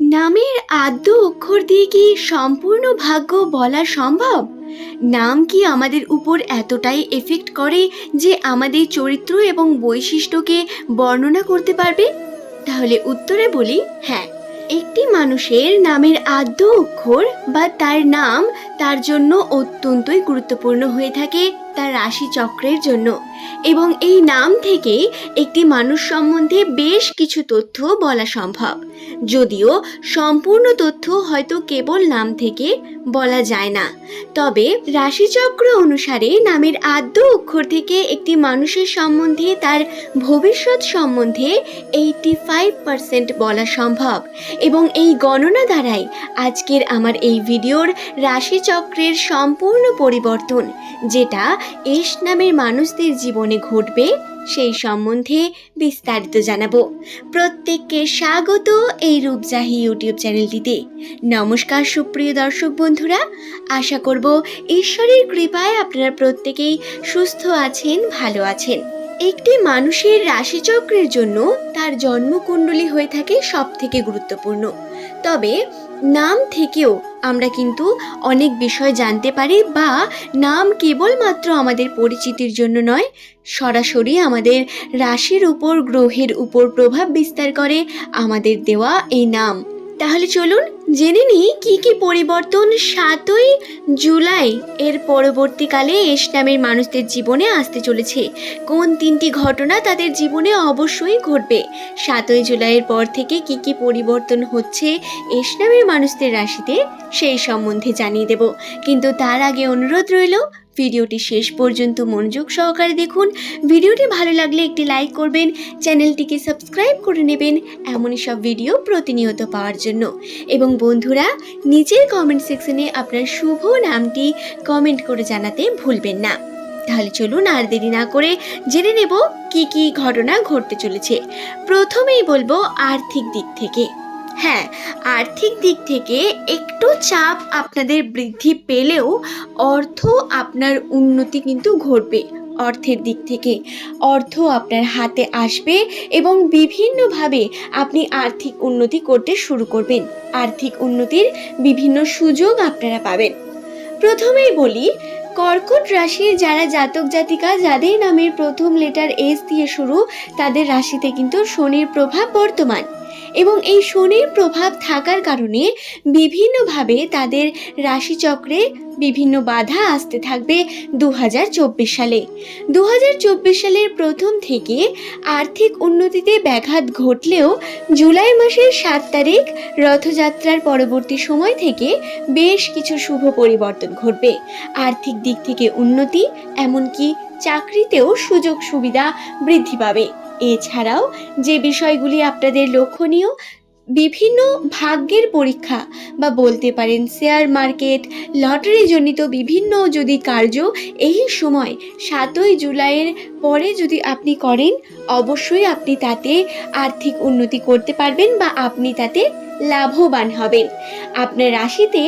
নামের আদ্য অক্ষর দিয়ে কি সম্পূর্ণ ভাগ্য বলা সম্ভব? নাম কি আমাদের উপর এতটাই এফেক্ট করে যে আমাদের চরিত্র এবং বৈশিষ্ট্যকে বর্ণনা করতে পারবে? তাহলে উত্তরে বলি হ্যাঁ একটি মানুষের নামের আদ্য অক্ষর বা তার নাম তার জন্য অত্যন্তই গুরুত্বপূর্ণ হয়ে থাকে তার রাশি চক্রের জন্য। এবং এই নাম থেকে একটি মানুষ সম্বন্ধে বেশ কিছু তথ্য বলা সম্ভব। যদিও সম্পূর্ণ তথ্য হয়তো কেবল নাম থেকে বলা যায় না। তবে রাশিচক্র অনুসারে নামের আদ্য অক্ষর থেকে একটি মানুষের সম্বন্ধে তার ভবিষ্যৎ সম্বন্ধে এইটি ফাইভ পার্সেন্ট বলা সম্ভব। এবং এই গণনা দ্বারাই আজকের আমার এই ভিডিওর রাশিচক্রের সম্পূর্ণ পরিবর্তন, যেটা এস নামের মানুষদের জীবনে ঘটবে সেই সম্বন্ধে বিস্তারিত জানাব। প্রত্যেককে স্বাগত এই রূপজাহি ইউটিউব চ্যানেলটিতে। নমস্কার সুপ্রিয় দর্শক বন্ধুরা, আশা করব ঈশ্বরের কৃপায় আপনারা প্রত্যেকেই সুস্থ আছেন, ভালো আছেন। একটি মানুষের রাশিচক্রের জন্য তার জন্মকুণ্ডলী হয়ে থাকে সব থেকে গুরুত্বপূর্ণ। তবে নাম থেকেও আমরা কিন্তু অনেক বিষয় জানতে পারি বা নাম কেবলমাত্র আমাদের পরিচিতির জন্য নয়, সরাসরি আমাদের রাশির উপর, গ্রহের উপর প্রভাব বিস্তার করে আমাদের দেওয়া এই নাম। তাহলে চলুন জেনে নিই কি কি পরিবর্তন সাতই জুলাই এর পরবর্তীকালে ইসলামের মানুষদের জীবনে আসতে চলেছে। কোন তিনটি ঘটনা তাদের জীবনে অবশ্যই ঘটবে? সাতই জুলাইয়ের পর থেকে কি কি পরিবর্তন হচ্ছে ইসলামের মানুষদের রাশিতে সেই সম্বন্ধে জানিয়ে দেব। কিন্তু তার আগে অনুরোধ রইল ভিডিওটি শেষ পর্যন্ত মনোযোগ সহকারে দেখুন। ভিডিওটি ভালো লাগলে একটি লাইক করবেন, চ্যানেলটিকে সাবস্ক্রাইব করে নেবেন এমনই সব ভিডিও প্রতিনিয়ত পাওয়ার জন্য। এবং বন্ধুরা, নিচের কমেন্ট সেকশনে আপনার শুভ নামটি কমেন্ট করে জানাতে ভুলবেন না। তাহলে চলুন আর দেরি না করে জেনে নেব কি কি ঘটনা ঘটতে চলেছে। প্রথমেই বলব আর্থিক দিক থেকে। হ্যাঁ আর্থিক দিক থেকে একটু চাপ আপনাদের বৃদ্ধি পেলেও অর্থ আপনার উন্নতি কিন্তু ঘটবে অর্থের দিক থেকে। অর্থ আপনার হাতে আসবে এবং বিভিন্নভাবে আপনি আর্থিক উন্নতি করতে শুরু করবেন। আর্থিক উন্নতির বিভিন্ন সুযোগ আপনারা পাবেন। প্রথমেই বলি, কর্কট রাশির যারা জাতক জাতিকা, যাদের নামের প্রথম লেটার এস দিয়ে শুরু, তাদের রাশিতে কিন্তু শনির প্রভাব বর্তমান। এবং এই শনির প্রভাব থাকার কারণে বিভিন্নভাবে তাদের রাশিচক্রে বিভিন্ন বাধা আসতে থাকবে দু হাজার চব্বিশ সালে। দু হাজার চব্বিশ সালের প্রথম থেকে আর্থিক উন্নতিতে ব্যাঘাত ঘটলেও জুলাই মাসের সাত তারিখ রথযাত্রার পরবর্তী সময় থেকে বেশ কিছু শুভ পরিবর্তন ঘটবে। আর্থিক দিক থেকে উন্নতি, এমনকি চাকরিতেও সুযোগ সুবিধা বৃদ্ধি পাবে। এছাড়াও যে বিষয়গুলি আপনাদের লক্ষণীয়, বিভিন্ন ভাগ্যের পরীক্ষা বা বলতে পারেন শেয়ার মার্কেট লটারি জনিত বিভিন্ন যদি কার্য এই সময় সাতই জুলাইয়ের পরে যদি আপনি করেন, অবশ্যই আপনি তাতে আর্থিক উন্নতি করতে পারবেন বা আপনি তাতে লাভবান হবেন। আপনার রাশিতে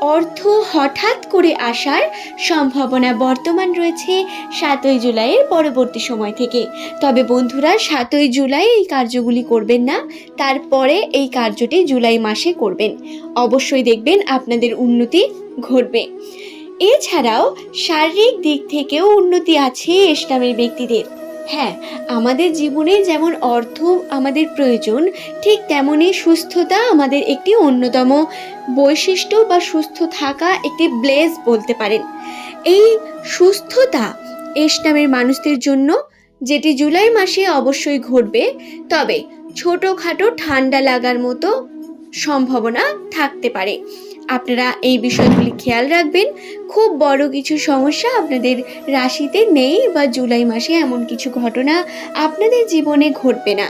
অর্থ হঠাৎ করে আসার সম্ভাবনা বর্তমান রয়েছে সাতই জুলাইয়ের পরবর্তী সময় থেকে। তবে বন্ধুরা, সাতই জুলাই এই কার্যগুলি করবেন না, তারপরে এই কার্যটি জুলাই মাসে করবেন। অবশ্যই দেখবেন আপনাদের উন্নতি ঘটবে। এছাড়াও শারীরিক দিক থেকেও উন্নতি আছে ইসলামের ব্যক্তিদের। হ্যাঁ আমাদের জীবনে যেমন অর্থ আমাদের প্রয়োজন, ঠিক তেমনই সুস্থতা আমাদের একটি অন্যতম বৈশিষ্ট্য বা সুস্থ থাকা একটি ব্লেস বলতে পারেন। এই সুস্থতা এস নামের মানুষদের জন্য, যেটি জুলাই মাসে অবশ্যই ঘটবে, তবে ছোটোখাটো ঠান্ডা লাগার মতো সম্ভাবনা থাকতে পারে। আপনারা এই বিষয়গুলি খেয়াল রাখবেন। খুব বড় কিছু সমস্যা আপনাদের রাশিতে নেই বা জুলাই মাসে এমন কিছু ঘটনা আপনাদের জীবনে ঘটবে না।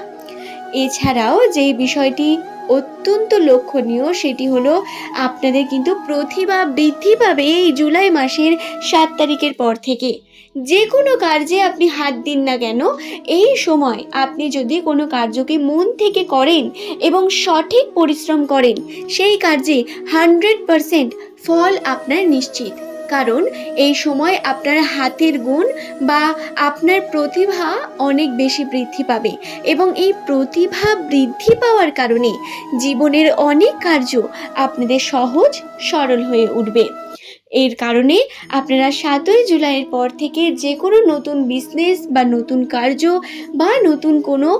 এছাড়াও যেই বিষয়টি অত্যন্ত লক্ষণীয় সেটি হলো আপনাদের কিন্তু প্রতিভা বৃদ্ধি পাবে এই জুলাই মাসের সাত তারিখের পর থেকে। যে কোনো কার্যে আপনি হাত দিন না কেন, এই সময় আপনি যদি কোনো কার্যকে মন থেকে করেন এবং সঠিক পরিশ্রম করেন, সেই কার্যে হান্ড্রেড পারসেন্ট ফল আপনার নিশ্চিত। কারণ এই সময় আপনার হাতের গুণ বা আপনার প্রতিভা অনেক বেশি বৃদ্ধি পাবে এবং এই প্রতিভা বৃদ্ধি পাওয়ার কারণে জীবনের অনেক কার্য আপনাদের সহজ, সরল হয়ে উঠবে। এর কারণে আপনারা সাতই জুলাইয়ের পর থেকে যে কোনো নতুন বিজনেস বা নতুন কার্য বা নতুন কোনো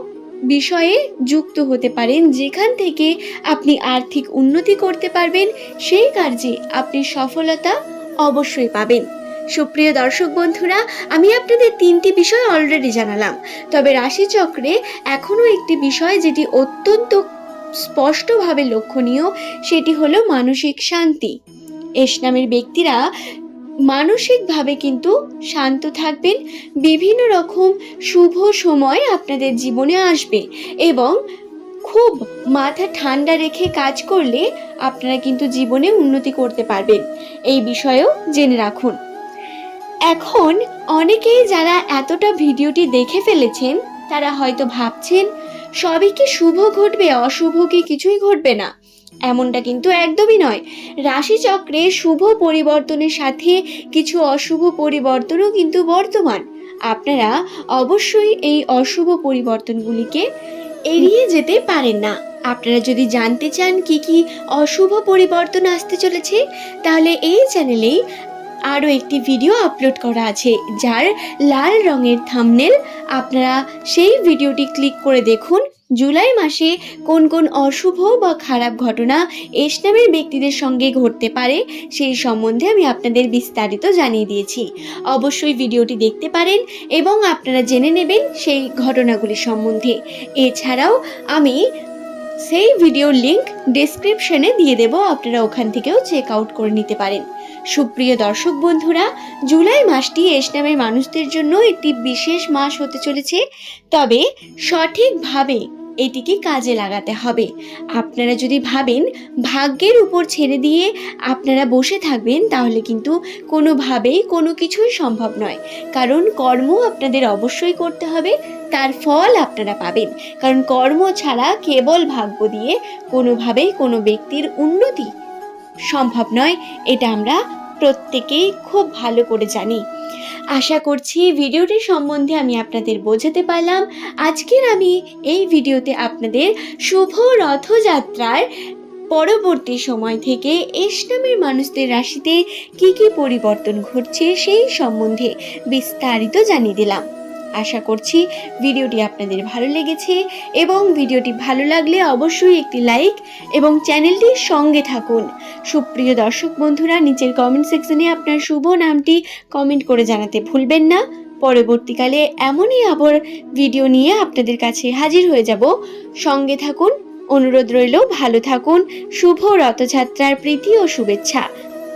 বিষয়ে যুক্ত হতে পারেন, যেখান থেকে আপনি আর্থিক উন্নতি করতে পারবেন, সেই কার্যে আপনি সফলতা অবশ্যই পাবেন। সুপ্রিয় দর্শক বন্ধুরা, আমি আপনাদের তিনটি বিষয় অলরেডি জানালাম। তবে রাশিচক্রে এখনও একটি বিষয় যেটি অত্যন্ত স্পষ্টভাবে লক্ষণীয়, সেটি হলো মানসিক শান্তি। এস নামের ব্যক্তিরা মানসিকভাবে কিন্তু শান্ত থাকবেন, বিভিন্ন রকম শুভ সময় আপনাদের জীবনে আসবে এবং খুব মাথা ঠান্ডা রেখে কাজ করলে আপনারা কিন্তু জীবনে উন্নতি করতে পারবেন। এই বিষয়েও জেনে রাখুন। এখন অনেকেই যারা এতটা ভিডিওটি দেখে ফেলেছেন, তারা হয়তো ভাবছেন, সবই কি শুভ ঘটবে, অশুভ কি কিছুই ঘটবে না? এমনটা কিন্তু একদমই নয়। রাশিচক্রে শুভ পরিবর্তনের সাথে কিছু অশুভ পরিবর্তনও কিন্তু বর্তমান। আপনারা অবশ্যই এই অশুভ পরিবর্তনগুলিকে এড়িয়ে যেতে পারেন না। আপনারা যদি জানতে চান কি কি অশুভ পরিবর্তন আসতে চলেছে, তাহলে এই চ্যানেলেই আরও একটি ভিডিও আপলোড করা আছে, যার লাল রঙের থামনেল আপনারা সেই ভিডিওটি ক্লিক করে দেখুন জুলাই মাসে কোন কোন অশুভ বা খারাপ ঘটনা এস নামের ব্যক্তিদের সঙ্গে ঘটতে পারে, সেই সম্বন্ধে আমি আপনাদের বিস্তারিত জানিয়ে দিয়েছি। অবশ্যই ভিডিওটি দেখতে পারেন এবং আপনারা জেনে নেবেন সেই ঘটনাগুলি সম্বন্ধে। এছাড়াও আমি সেই ভিডিও লিংক ডিসক্রিপশনে দিয়ে দেব, আপনারা ওখান থেকেও চেক আউট করে নিতে পারেন। সুপ্রিয় দর্শক বন্ধুরা, জুলাই মাসটি এস নামের মানুষদের জন্য একটি বিশেষ মাস হতে চলেছে। তবে সঠিকভাবে এটিকে কাজে লাগাতে হবে। আপনারা যদি ভাবেন ভাগ্যের উপর ছেড়ে দিয়ে আপনারা বসে থাকবেন, তাহলে কিন্তু কোনোভাবেই কোনো কিছুই সম্ভব নয়। কারণ কর্ম আপনাদের অবশ্যই করতে হবে, তার ফল আপনারা পাবেন। কারণ কর্ম ছাড়া কেবল ভাগ্য দিয়ে কোনোভাবেই কোনো ব্যক্তির উন্নতি সম্ভব নয়। এটা আমরা প্রত্যেকেই খুব ভালো করে জানি। আশা করছি ভিডিওটি সম্বন্ধে আমি আপনাদের বোঝাতে পারলাম। আজকের আমি এই ভিডিওতে আপনাদের শুভ রথযাত্রার পরবর্তী সময় থেকে এস নামের মানুষদের রাশিতে কি কি পরিবর্তন ঘটছে সেই সম্বন্ধে বিস্তারিত জানিয়ে দিলাম। আশা করছি ভিডিওটি আপনাদের ভালো লেগেছে এবং ভিডিওটি ভালো লাগলে অবশ্যই একটি লাইক এবং চ্যানেলটির সঙ্গে থাকুন। সুপ্রিয় দর্শক বন্ধুরা, নিচের কমেন্ট সেকশনে আপনার শুভ নামটি কমেন্ট করে জানাতে ভুলবেন না। পরবর্তীকালে এমনই আবার ভিডিও নিয়ে আপনাদের কাছে হাজির হয়ে যাব। সঙ্গে থাকুন, অনুরোধ রইল, ভালো থাকুন, শুভ রথযাত্রার প্রীতি ও শুভেচ্ছা।